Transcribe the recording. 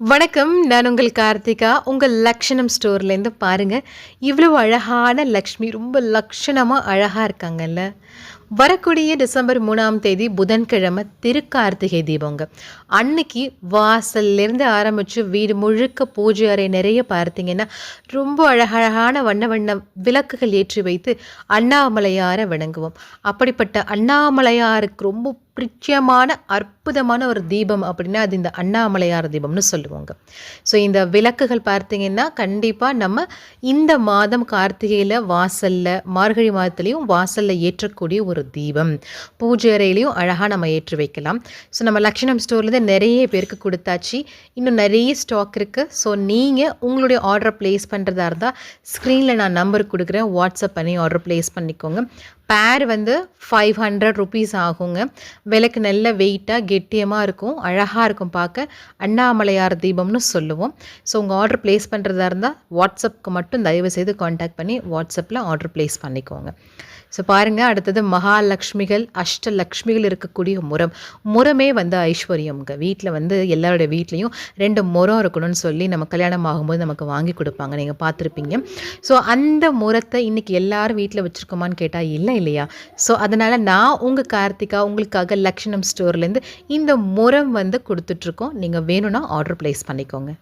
வணக்கம். நான் உங்கள் கார்த்திகா. உங்கள் லக்ஷணம் ஸ்டோர்லேருந்து பாருங்கள் இவ்வளோ அழகான லக்ஷ்மி ரொம்ப லக்ஷணமாக அழகாக இருக்காங்கல்ல. வரக்கூடிய டிசம்பர் மூணாம் தேதி புதன்கிழமை திருக்கார்த்திகை தீபங்க. அன்னைக்கு வாசல்லேருந்து ஆரம்பித்து வீடு முழுக்க பூஜை அறை நிறைய பார்த்தீங்கன்னா ரொம்ப அழகழகான வண்ண வண்ண விளக்குகள் ஏற்றி வைத்து அண்ணாமலையாரை வணங்குவோம். அப்படிப்பட்ட அண்ணாமலையாருக்கு ரொம்ப பிரிச்சியமான அற்புதமான ஒரு தீபம் அப்படின்னா அது இந்த அண்ணாமலையார் தீபம்னு சொல்லுவாங்க. ஸோ இந்த விளக்குகள் பார்த்தீங்கன்னா கண்டிப்பாக நம்ம இந்த மாதம் கார்த்திகையில் வாசலில் மார்கழி மாதத்துலேயும் வாசலில் ஏற்றக்கூடிய ஒரு தீபம். பூஜை அறையிலையும் அழகாக நம்ம ஏற்றி வைக்கலாம். ஸோ நம்ம லக்ஷணம் ஸ்டோர்லேருந்து நிறைய பேருக்கு கொடுத்தாச்சு. இன்னும் நிறைய ஸ்டாக் இருக்குது ஸோ நீங்கள் உங்களுடைய ஆர்டரை ப்ளேஸ் பண்ணுறதா இருந்தால் ஸ்க்ரீனில் நான் நம்பர் கொடுக்குறேன். வாட்ஸ்அப் பண்ணி ஆர்டர் ப்ளேஸ் பண்ணிக்கோங்க. பேர் வந்து ஃபைவ் ஹண்ட்ரட் ருபீஸ் ஆகுங்க. விளக்கு நல்ல வெயிட்டாக கெட்டியமாக இருக்கும் அழகாக இருக்கும் பார்க்க. அண்ணாமலையார் தீபம்னு சொல்லுவோம். ஸோ உங்கள் ஆர்டர் ப்ளேஸ் பண்ணுறதா இருந்தால் வாட்ஸ்அப்புக்கு மட்டும் தயவு செய்து காண்டாக்ட் பண்ணி வாட்ஸ்அப்பில் ஆர்டர் ப்ளேஸ் பண்ணிக்கோங்க. ஸோ பாருங்கள் அடுத்தது மகாலட்சுமிகள் அஷ்டலக்ஷ்மிகள் இருக்கக்கூடிய முரம். முரமே வந்து ஐஸ்வர்யம்ங்க வீட்டில் வந்து எல்லாருடைய வீட்லேயும் ரெண்டு முரம் இருக்கணும்னு சொல்லி நம்ம கல்யாணம் ஆகும்போது நமக்கு வாங்கி கொடுப்பாங்க. நீங்கள் பார்த்துருப்பீங்க. ஸோ அந்த முரத்தை இன்றைக்கி எல்லாரும் வீட்டில் வச்சுருக்கோமான்னு கேட்டால் இல்லை இல்லையா? ஸோ அதனால் நான் உங்கள் கார்த்திகா உங்களுக்காக லக்ஷணம் ஸ்டோர்லேருந்து இந்த முறம் வந்து கொடுத்துட்ருக்கோம். நீங்கள் வேணும்னா ஆர்டர் ப்ளேஸ் பண்ணிக்கோங்க.